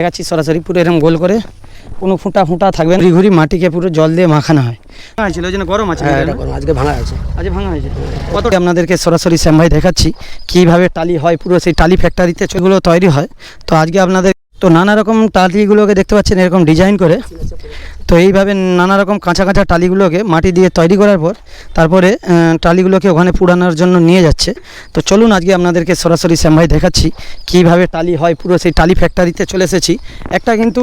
দেখাচ্ছি সরাসরি পুরো এরকম গোল করে। কোনো ফুটা ফুটা থাকবে। ঘুরি ঘুরি মাটিকে পুরো জল দিয়ে মাখানো হয়। ছিল ওই জন্য গরম আছে। হ্যাঁ এটা আজকে ভাঙা আছে আজ ভাঙা হয়েছে। কত আপনাদেরকে সরাসরি শ্যাম ভাই দেখাচ্ছি কীভাবে টালি হয় পুরো সেই টালি ফ্যাক্টরিতে সেগুলো তৈরি হয়। তো আজকে আপনাদের তো নানা রকম টালিগুলোকে দেখতে পাচ্ছেন এরকম ডিজাইন করে। তো এইভাবে নানা রকম কাঁচা কাঁচা টালিগুলোকে মাটি দিয়ে তৈরি করার পর তারপরে টালিগুলোকে ওখানে পুরানোর জন্য নিয়ে যাচ্ছে। তো চলুন আজকে আপনাদেরকে সরাসরি শ্যাম ভাই দেখাচ্ছি, কীভাবে টালি হয়, পুরো সেই টালি ফ্যাক্টরিতে চলে এসেছি। একটা কিন্তু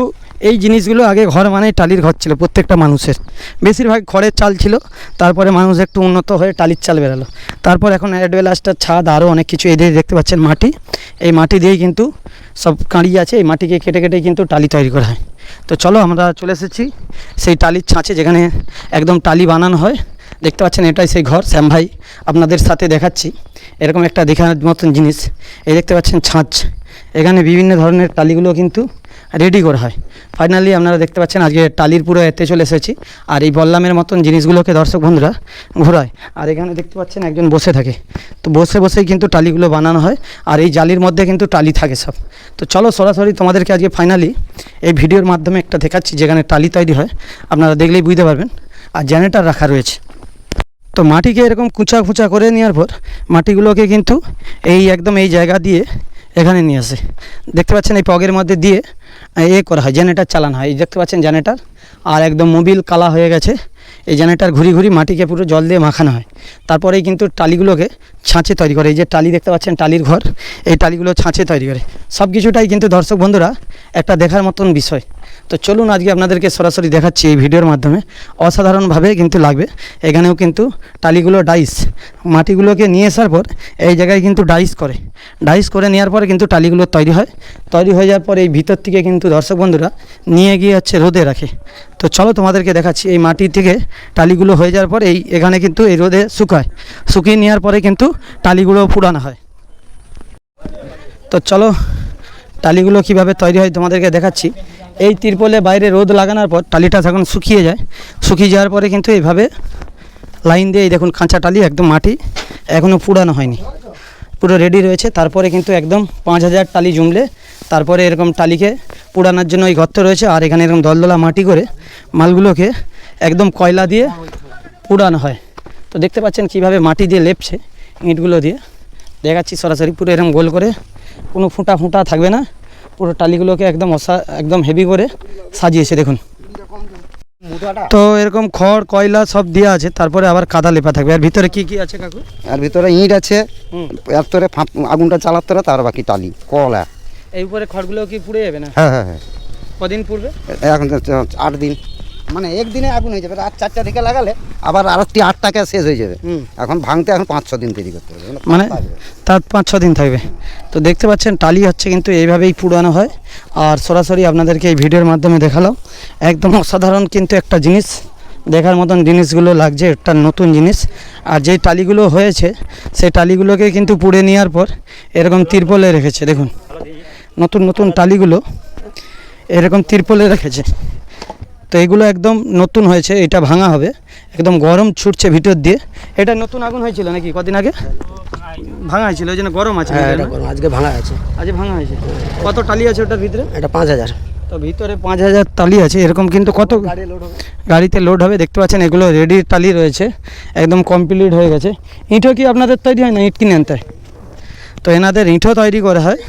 এই জিনিসগুলো আগে ঘর মানেই টালির ঘর ছিল, প্রত্যেকটা মানুষের। বেশিরভাগ খড়ের চাল ছিল, তারপরে মানুষ একটু উন্নত হয়ে টালির চাল বেরালো তারপর এখন অ্যাডভেলাসটার ছাদ আরও অনেক কিছু এদের দেখতে পাচ্ছেন মাটি। এই মাটি দিয়েই কিন্তু সব কাঁড়ি আছে, এই মাটিকে কেটে কেটে কিন্তু টালি তৈরি করা হয়। তো চলো আমরা চলে এসেছি সেই টালির ছাঁচে যেখানে একদম টালি বানানো হয়। দেখতে পাচ্ছেন এটাই সেই ঘর। শ্যাম ভাই আপনাদের সাথে দেখাচ্ছি। এরকম একটা দেখার মতন জিনিস। এই দেখতে পাচ্ছেন ছাঁচ। এখানে বিভিন্ন ধরনের টালিগুলো কিন্তু রেডি করা হয়। ফাইনালি আপনারা দেখতে পাচ্ছেন, আজকে টালির পুরো এতে চলে এসেছি। আর এই বল্লামের মতন জিনিসগুলোকে দর্শক বন্ধুরা ঘোরায়। আর এখানে দেখতে পাচ্ছেন, একজন বসে থাকে। তো বসে বসেই কিন্তু টালিগুলো বানানো হয়। আর এই জালির মধ্যে কিন্তু টালি থাকে সব। তো চলো সরাসরি তোমাদেরকে আজকে ফাইনালি এই ভিডিওর মাধ্যমে একটা দেখাচ্ছি, যেখানে টালি তৈরি হয়। আপনারা দেখলেই বুঝতে পারবেন। আর জেনারেটার রাখা রয়েছে। তো মাটিকে এরকম কুচা কুচা করে নেওয়ার পর মাটিগুলোকে কিন্তু এই একদম এই জায়গা দিয়ে এখানে নিয়ে আসে। দেখতে পাচ্ছেন, এই পগের মধ্যে দিয়ে এ করা হয় জেনারেটার চালানো হয়। এই দেখতে পাচ্ছেন জেনারেটার আর একদম মোবিল কালা হয়ে গেছে। এই জেনারেটার ঘুরি ঘুরি মাটিকে পুরো জল দিয়ে মাখানো হয়। তারপরেই কিন্তু টালিগুলোকে ছাঁচে তৈরি করে। এই যে টালি দেখতে পাচ্ছেন, টালির ঘর, এই টালিগুলো ছাঁচে তৈরি করে। সব কিছুটাই কিন্তু দর্শক বন্ধুরা একটা দেখার মতন বিষয়। তো চলুন আজকে আপনাদেরকে সরাসরি দেখাচ্ছি এই ভিডিওর মাধ্যমে। অসাধারণভাবে কিন্তু লাগবে। এখানেও কিন্তু টালিগুলো ডাইস। মাটিগুলোকে নিয়ে আসার পর এই জায়গায় কিন্তু ডাইস করে। ডাইস করে নেওয়ার পরে কিন্তু টালিগুলো তৈরি হয়। তৈরি হয়ে যাওয়ার পর এই ভিতর থেকে কিন্তু দর্শক বন্ধুরা নিয়ে গিয়ে হচ্ছে রোদে রাখে। তো চলো তোমাদেরকে দেখাচ্ছি এই মাটি থেকে টালিগুলো হয়ে যাওয়ার পর এই এখানে কিন্তু এই রোদে শুকায়। শুকিয়ে নেওয়ার পরে কিন্তু টালিগুলো পুরানো হয়। তো চলো টালিগুলো কীভাবে তৈরি হয় তোমাদেরকে দেখাচ্ছি। এই তিরপলে বাইরে রোদ লাগানোর পর টালিটা যখন শুকিয়ে যায়, শুকিয়ে যাওয়ার পরে কিন্তু এইভাবে লাইন দিয়ে দেখুন কাঁচা টালি একদম মাটি এখনও পুরানো হয়নি। পুরো রেডি রয়েছে। তারপরে কিন্তু একদম পাঁচ হাজার টালি জমলে তারপরে এরকম টালিকে পুরানোর জন্য এই গর্ত রয়েছে আর এখানে এরকম দলদলা মাটি করে মালগুলোকে একদম কয়লা দিয়ে পুরানো হয়। তো দেখতে পাচ্ছেন কীভাবে মাটি দিয়ে লেপছে ইঁটগুলো দিয়ে। দেখাচ্ছি সরাসরি পুরো এরকম গোল করে, কোনো ফুটা ফুটা থাকবে না। পুরো টালিগুলোকে একদম অসা একদম হেভি করে সাজিয়েছে দেখুন। তো এরকম খড় কয়লা সব দেওয়া আছে তারপরে আবার কাদা লেপা থাকবে। আর ভিতরে কি কি আছে কাকু? আর ভিতরে ইট আছে এর তোরে আগুনটা চালাতে তোরে তার বাকি টালি কলা এই উপরে খড়গুলো কি পুড়ে যাবে না? হ্যাঁ হ্যাঁ হ্যাঁ। কদিন পুড়বে? এখন আট দিন। মানে একদিনে আগুন হয়ে যাবে রাত চারটা থেকে লাগালে আবার আরেকটি আট টাকা শেষ হয়ে যাবে। হুম। এখন ভাঙতে এখন পাঁচ ছ দিন দেরি করতে হবে মানে তার পাঁচ ছ দিন থাকবে। তো দেখতে পাচ্ছেন টালি হচ্ছে কিন্তু এইভাবেই পুরানো হয়। আর সরাসরি আপনাদেরকে এই ভিডিওর মাধ্যমে দেখালাম। একদম অসাধারণ কিন্তু একটা জিনিস। দেখার মতন জিনিসগুলো লাগছে একটা নতুন জিনিস। আর যেই টালিগুলো হয়েছে সেই টালিগুলোকে কিন্তু পুড়ে নেওয়ার পর এরকম তিরপলে রেখেছে দেখুন। নতুন নতুন টালিগুলো এরকম তিরপলে রেখেছে। তো এগুলো একদম নতুন হয়েছে এটা ভাঙা হবে। একদম গরম ছুটছে ভিতর দিয়ে। এটা নতুন আগুন হয়েছিল নাকি কদিন আগে? ভাঙা হয়েছিল ওই জন্য গরম আছে। হ্যাঁ আজকে ভাঙা আছে। আজ ভাঙা হয়েছে। কত টালি আছে ওটার ভিতরে? এটা পাঁচ হাজার। তো ভিতরে পাঁচ হাজার টালি আছে এরকম কিন্তু কত গাড়িতে লোড হবে। দেখতে পাচ্ছেন এগুলো রেডি টালি রয়েছে একদম কমপ্লিট হয়ে গেছে। ইঁটও কি আপনাদের তৈরি হয় না ইঁট কিনে আনতে? তো এনাদের ইঁটও তৈরি করা হয়।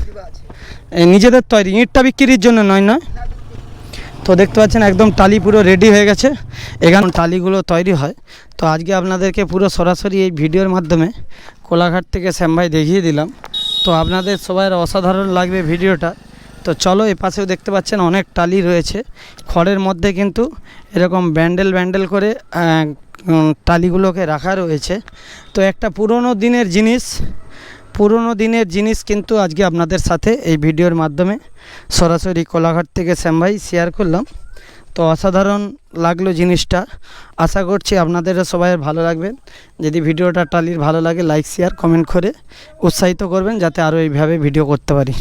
নিজেদের তৈরি ইঁটটা বিক্রির জন্য নয় না তো দেখতে পাচ্ছেন একদম টালি পুরো রেডি হয়ে গেছে। এখানে টালিগুলো তৈরি হয়। তো আজকে আপনাদেরকে পুরো সরাসরি এই ভিডিওর মাধ্যমে কোলাঘাট থেকে শ্যামভাই দেখিয়ে দিলাম। তো আপনাদের সবাই অসাধারণ লাগবে ভিডিওটা। তো চলো এ পাশেও দেখতে পাচ্ছেন অনেক টালি রয়েছে। খড়ের মধ্যে কিন্তু এরকম ব্যান্ডেল ব্যান্ডেল করে টালিগুলোকে রাখা রয়েছে। তো একটা পুরনো দিনের জিনিস পুরনো দিনের জিনিস কিন্তু আজকে আপনাদের সাথে এই ভিডিওর মাধ্যমে সরাসরি কোলাঘাট থেকে শ্যামভাই শেয়ার করলাম। তো অসাধারণ লাগল জিনিসটা। আশা করছি আপনাদেরও সবাই ভালো লাগবেন যদি ভিডিওটা টালির ভালো লাগে লাইক শেয়ার কমেন্ট করে উৎসাহিত করবেন, যাতে আরও এইভাবে ভিডিও করতে পারি।